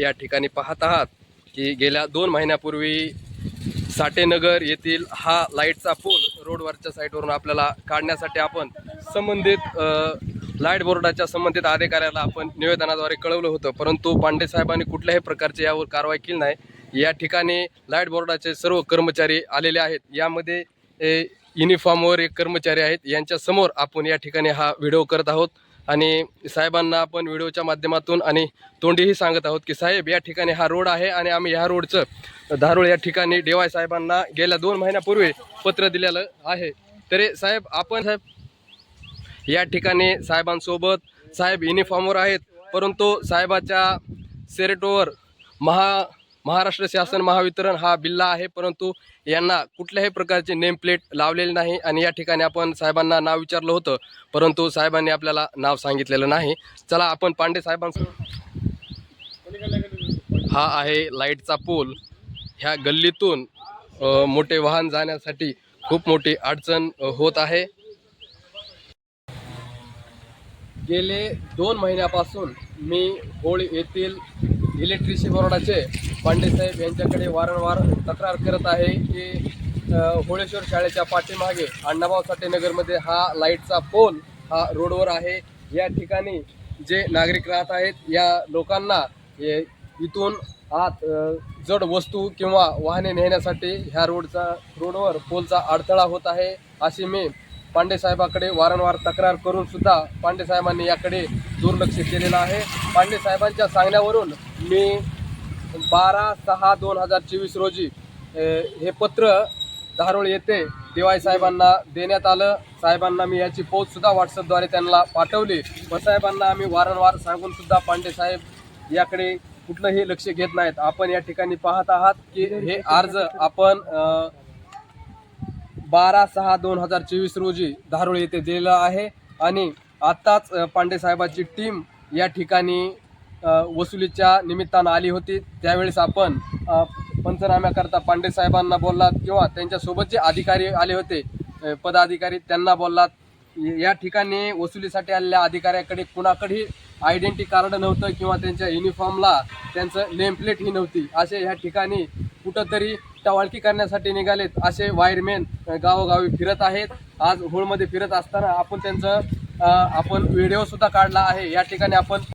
या ठिकाणी पाहत आहात की गेल्या दोन महिन्यापूर्वी साठेनगर येथील हा लाईटचा पूल रोडवरच्या साईडवरून आपल्याला काढण्यासाठी आपण संबंधित लाइट बोर्डाच्या संबंधित अधिकाऱ्याला आपण निवेदनाद्वारे कळवलं होतं. परंतु पांडे साहेबांनी कुठल्याही प्रकारची यावर कारवाई केली नाही. या ठिकाणी लाइट बोर्डाचे सर्व कर्मचारी आलेले आहेत. यामध्ये युनिफॉर्मवर एक कर्मचारी आहेत. यांच्यासमोर आपण या ठिकाणी हा व्हिडिओ करत आहोत. आणि साहेबांना आपण व्हिडिओच्या माध्यमातून आणि तोंडीही सांगत आहोत की साहेब या ठिकाणी हा रोड आहे आणि आम्ही ह्या रोडचं धारूळ या ठिकाणी डेवाय साहेबांना गेल्या दोन महिन्यापूर्वी पत्र दिलेलं आहे. तरी साहेब आपण साहेब या ठिकाणी साहेबांसोबत साहेब युनिफॉर्मवर आहेत परंतु साहेबाच्या सेरेटोवर महा महाराष्ट्र शासन महावितरण हा बिल्ला आहे परंतु यांना कुठल्याही प्रकारचे नेम प्लेट लावलेली नाही आणि या ठिकाणी आपण साहेबांना नाव विचारलं होतं परंतु साहेबांनी आपल्याला नाव सांगितलेलं नाही. चला आपण पांडे साहेबांसह हा आहे लाईटचा पूल. ह्या गल्लीतून मोठे वाहन जाण्यासाठी खूप मोठी अडचण होत आहे. गेले दोन महिन्यापासून मी होळ येथील इलेक्ट्रिसिटी बोर्डाचे पांडेसाहेब यांच्याकडे वारंवार तक्रार करत आहे की होळेश्वर शाळेच्या पाठीमागे अण्णाभाऊ साठे नगरमध्ये हा लाईटचा पोल हा रोडवर आहे. या ठिकाणी जे नागरिक राहत आहेत या लोकांना इथून आत जड वस्तू किंवा वाहने नेण्यासाठी ह्या रोडचा रोडवर पोलचा अडथळा होत आहे अशी मी पांडे साहेबाकडे वारंवार तक्रार करून सुद्धा पांडे साहेबांनी याकडे दुर्लक्ष केलेलं आहे. पांडे साहेबांच्या सांगण्यावरून मी बारा सहा दोन हजार चोवीस रोजी हे पत्र धारोळ येथे दिवाळी साहेबांना देण्यात आलं. साहेबांना मी याची पोचसुद्धा व्हॉट्सअपद्वारे त्यांना पाठवली. व साहेबांना आम्ही वारंवार सांगूनसुद्धा पांडेसाहेब पांडे साहेब याकडे कुठलंही लक्ष घेत नाहीत. आपण या ठिकाणी पाहत आहात की हे अर्ज आपण बारा सहा दोन हजार चोवीस रोजी धारूळ येथे दिलेला आहे. आणि आत्ताच पांडेसाहेबाची पांडे टीम या ठिकाणी वसुलीच्या निमित्तानं आली होती. त्यावेळेस आपण पंचनाम्याकरता पांडे साहेबांना बोललात किंवा त्यांच्यासोबत जे अधिकारी आले होते पदाधिकारी त्यांना बोललात. या ठिकाणी वसुलीसाठी आलेल्या अधिकाऱ्याकडे कुणाकडेही आयडेंटी कार्ड नव्हतं किंवा त्यांच्या युनिफॉर्मला त्यांचं नेमप्लेटही नव्हती. असे ह्या ठिकाणी कुठंतरी टवाळकी करण्यासाठी निघालेत असे वायरमॅन गावोगावी फिरत आहेत. आज होळमध्ये फिरत असताना आपण त्यांचं आपण व्हिडिओ सुद्धा काढला आहे. या ठिकाणी आपण